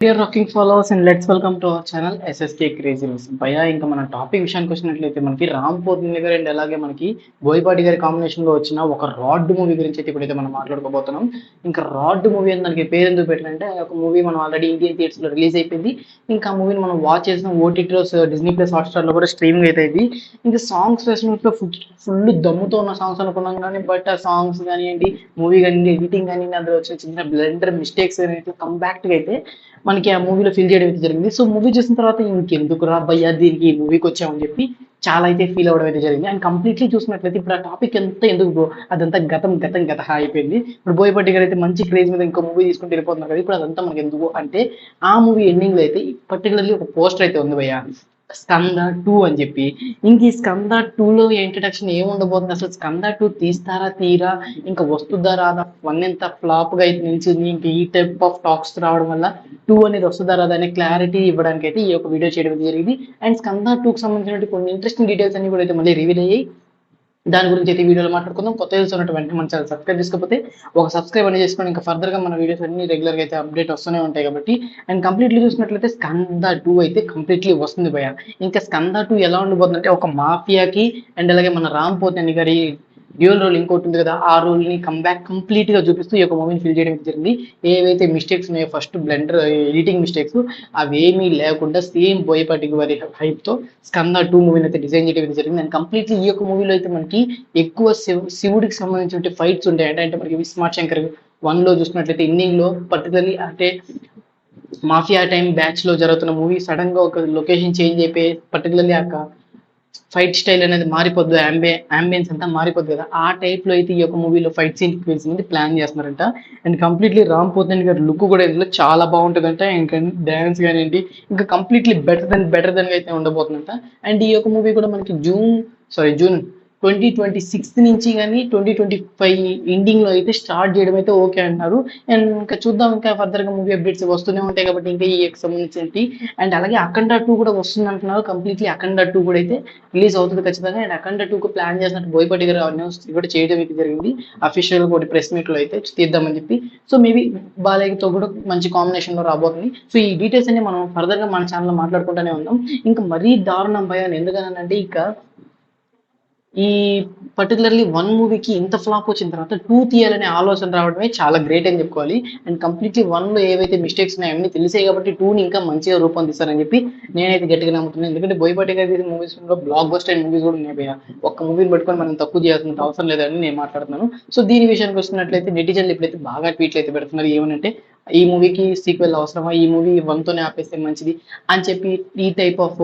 Dear rocking followers and let's welcome to our channel SSK crazy news భయ ఇంకా మన topic విషయానికి వచ్చినట్లయితే మనకి రామ్ పోతిని గారు అండ్ అలాగే మనకి బోయపాటి గారి కాంబినేషన్లో వచ్చిన ఒక రాడ్ మూవీ గురించి అయితే ఇప్పుడైతే మనం మాట్లాడుకోబోతున్నాం. ఇంకా రాడ్ మూవీ అని దానికి పేరు ఎందుకు పెట్టారంటే ఒక మూవీ మనం ఆల్రెడీ ఇండియన్ థియేటర్స్లో రిలీజ్ అయిపోయింది. ఇంకా ఆ మూవీని మనం వాచ్ చేసిన ఓటీటీలో డిజ్నీ ప్లస్ హాట్స్టార్లో కూడా స్ట్రీమింగ్ అయితే అయింది. ఇంకా సాంగ్స్ వేసినట్లో ఫుల్ దమ్ముతో ఉన్న సాంగ్స్ అనుకున్నాం కానీ బట్ ఆ సాంగ్స్ కానివ్వండి మూవీ కానివ్వండి ఎడిటింగ్ కానివ్వండి అందులో వచ్చిన చిన్న బ్లెండర్ మిస్టేక్స్ అనేవి కంబ్యాక్ట్ అయితే మనకి ఆ మూవీలో ఫీల్ చేయడం అయితే జరిగింది. సో మూవీ చూసిన తర్వాత ఇంకెందుకు రా భయ్యా దీనికి ఈ మూవీకి వచ్చామని చెప్పి చాలా అయితే ఫీల్ అవ్వడం అయితే జరిగింది. అండ్ కంప్లీట్లీ చూసినట్లయితే ఇప్పుడు ఆ టాపిక్ ఎంత ఎందుకు అదంతా గతం గతం గత అయిపోయింది. ఇప్పుడు బోయపట్టి గారు అయితే మంచి క్రేజ్ మీద ఇంకో మూవీ తీసుకుంటూ వెళ్ళిపోతున్నారు కదా ఇప్పుడు అదంతా మనకి ఎందుకు? అంటే ఆ మూవీ ఎండింగ్లో అయితే పర్టికులర్లీ ఒక పోస్టర్ అయితే ఉంది భయ్యా. స్కంద టూ అని చెప్పి. ఇంక ఈ స్కంద టూ లో ఇంట్రడక్షన్ ఏముండబోతుంది అసలు స్కంద టూ తీస్తారా తీరా ఇంకా వస్తుందా రాదా? వన్ ఎంత ఫ్లాప్గా అయితే నిలిచింది. ఇంకా ఈ టైప్ ఆఫ్ టాక్స్ రావడం వల్ల టూ అనేది వస్తుందా రాదా అనే క్లారిటీ ఇవ్వడానికి అయితే ఈ యొక్క వీడియో చేయడం జరిగింది. అండ్ స్కంద టూకి సంబంధించిన కొన్ని ఇంట్రెస్టింగ్ డీటెయిల్స్ అన్ని కూడా అయితే మళ్ళీ రివీల్ అయ్యాయి. దాని గురించి అయితే వీడియోలో మాట్లాడుకుందాం. కొత్త యూస్ ఉన్నట్టు వెంటనే మన ఛానల్ సబ్స్క్రైబ్ చేసుకోకపోతే ఒక సబ్స్క్రైబ్ అనేది చేసుకోండి. ఇంకా ఫర్దర్గా మన వీడియోస్ అన్ని రెగ్యులర్గా అయితే అప్డేట్ వస్తూనే ఉంటాయి కాబట్టి. అండ్ కంప్లీట్లీ చూసినట్లయితే స్కంద టూ అయితే కంప్లీట్లీ వస్తుంది భయ ఇంకా స్కంద టూ ఎలా ఉండబోతుందంటే ఒక మాఫియాకి అండ్ అలాగే మన రామ్ పోతని గారి డ్యూయల్ రోల్ ఇంకోటి ఉంది కదా ఆ రోల్ని కంబ్యాక్ కంప్లీట్గా చూపిస్తూ ఈ యొక్క మూవీని ఫిల్ చేయడం జరిగింది. ఏవైతే మిస్టేక్స్ ఉన్నాయో ఫస్ట్ బ్లెండర్ ఎడిటింగ్ మిస్టేక్స్ అవేమీ లేకుండా సేమ్ బోయపాటి వారి హైప్తో స్కంద టూ మూవీని అయితే డిజైన్ చేయడం జరిగింది. అండ్ కంప్లీట్లీ ఈ యొక్క మూవీలో అయితే మనకి ఎక్కువ శివ శివుడికి సంబంధించిన ఫైట్స్ ఉంటాయి. అంటే అంటే మనకి స్మార్ట్ శంకర్ వన్లో చూసినట్లయితే ఇన్నింగ్లో పర్టికులర్లీ అంటే మాఫియా టైం బ్యాచ్లో జరుగుతున్న మూవీ సడన్గా ఒక లొకేషన్ చేంజ్ అయిపోయి పర్టికులర్లీ ఆ ఫైట్ స్టైల్ అనేది మారిపోద్దు అంబే అంబియన్స్ అంతా మారిపోద్ది కదా. ఆ టైప్లో అయితే ఈ యొక్క మూవీలో ఫైట్ సీన్ అనేది ప్లాన్ చేస్తున్నారంట. అండ్ కంప్లీట్లీ రామ్ పోతన్ గారి లుక్ కూడా ఇందులో చాలా బాగుంటుందంట. ఇంకా డ్యాన్స్ కానివ్వండి ఇంకా completely better then better then అయితే ఉండబోతుందంట. అండ్ ఈ యొక్క మూవీ కూడా మనకి June sorry June twenty twenty sixth నుంచి కానీ ట్వంటీ ట్వంటీ ఫైవ్ ఎండింగ్లో అయితే స్టార్ట్ చేయడం అయితే ఓకే అంటున్నారు. అండ్ ఇంకా చూద్దాం ఇంకా ఫర్దర్గా మూవీ అప్డేట్స్ వస్తూనే ఉంటాయి కాబట్టి ఇంకా ఈ సంబంధించి అండ్ అలాగే అఖండ టూ కూడా వస్తుంది అంటున్నారు కంప్లీట్లీ అఖండ టూ కూడా అయితే రిలీజ్ అవుతుంది ఖచ్చితంగా. అండ్ అఖండ టూకు ప్లాన్ చేసినట్టు బోయపాటి గారు అనౌన్స్ కూడా చేయడం అయితే జరిగింది. అఫీషియల్ కూడా ప్రెస్ మీట్లో అయితే తీద్దామని చెప్పి. సో మేబీ బాలయ్యతో కూడా మంచి కాంబినేషన్లో రాబోతుంది. సో ఈ డీటెయిల్స్ అన్ని మనం ఫర్దర్గా మన ఛానల్ మాట్లాడుకుంటూనే ఉందాం ఇంకా మరీ దారుణం భయాన్ని ఎందుకనంటే ఇక ఈ పర్టికులర్లీ వన్ మూవీకి ఇంత ఫ్లాప్ వచ్చిన తర్వాత టూ తీయాలనే ఆలోచన రావడమే చాలా గ్రేట్ అని చెప్పుకోవాలి. అండ్ కంప్లీట్లీ వన్లో ఏవైతే మిస్టేక్స్ ఉన్నాయో అన్ని తెలిసాయి కాబట్టి టూని ఇంకా మంచిగా రూపొందిస్తారని చెప్పి నేనైతే గట్టిగా నమ్ముతున్నాను. ఎందుకంటే బోయపాటి గారి మూవీస్లో బ్లాక్ బస్టర్ మూవీస్ కూడా ఉన్నాయి ఒక్క మూవీని పట్టుకొని మనం తక్కువ చేయాల్సిన అవసరం లేదని నేను మాట్లాడుతున్నాను. సో దీని విషయానికి వస్తున్నట్లయితే నెటిజన్లు ఇప్పుడైతే బాగా ట్వీట్లు అయితే పెడుతున్నారు. ఏమనంటే ఈ మూవీకి సీక్వెల్ అవసరమా? ఈ మూవీ వన్తోనే ఆపేస్తే మంచిది అని చెప్పి ఈ టైప్ ఆఫ్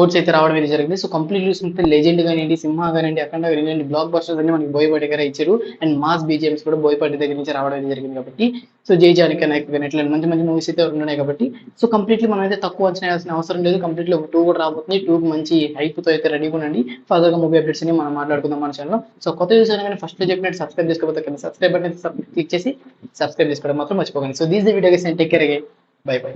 ఓట్స్ అయితే రావడం అయితే జరిగింది. సో కంప్లీట్ చూసుకుంటే లెజెండ్ కానివ్వండి సింహ కానివ్వండి అఖండ కానివ్వండి బ్లాక్ బస్టర్స్ అన్ని మనకి బోయపాటి గారు ఇచ్చారు. అండ్ మాస్ బీజేఎంస్ కూడా బోయపాటి దగ్గర నుంచి రావడం అయితే జరిగింది కాబట్టి. సో జై జానిక నాయక్ కానీ ఇట్లా మంచి మంచి మూవీస్ అయితే ఉన్నాయి కాబట్టి. సో కంప్లీట్లీ మనం అయితే తక్కువ అంచనా వేయాల్సిన అవసరం లేదు. కంప్లీట్లీ ఒక టూ కూడా రాబోతుంది టూ మంచి హైప్తో అయితే రెడీగా ఉండండి. ఫర్దర్గా మూవీ అప్డేట్స్ అని మనం మాట్లాడుకుందాం మన ఛానల్ సో కొత్త చూసాను కానీ ఫస్ట్ చెప్పినట్టు సబ్స్క్రైబ్ చేసుకోకపోతే కింద సబ్స్క్రైబ్ బటన్ క్లిక్ చేసి సబ్స్క్రైబ్ చేసుకోవడం మాత్రం మర్చిపోకండి. So these the video take care bye bye